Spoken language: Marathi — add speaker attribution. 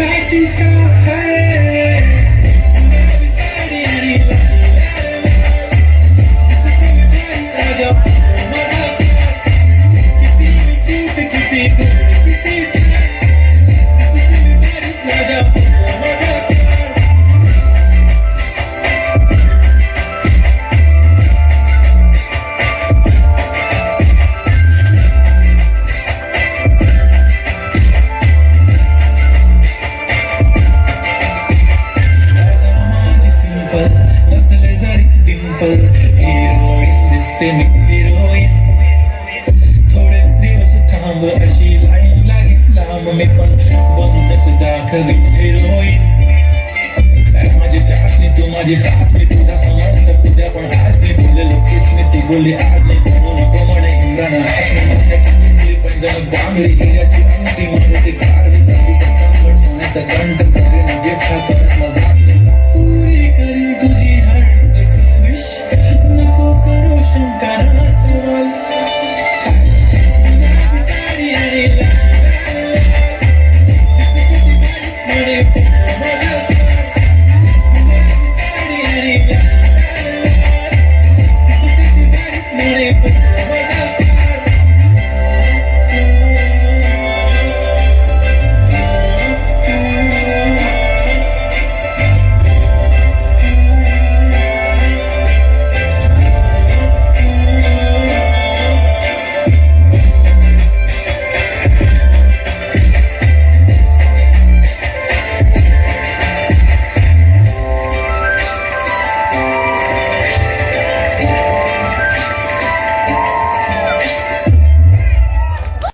Speaker 1: statues come दिसते मी हिरोईन थोडे दिवस थांब अशी लाईन लागेल लांब मी पण बनूनच दाखवी हिरोईन माझी चाशनी तू माझी खास मी तुझा समजत उद्या पण आज मी बोललेलो केस मी तू बोलली आज नाही बोलू नको म्हणे इंद्रानं आज मी म्हणण्याची तुटली पण जण बांगडी हिऱ्याची अंगठी मारुती कार मी चांदीचा चांबट सोन्याचा कंठ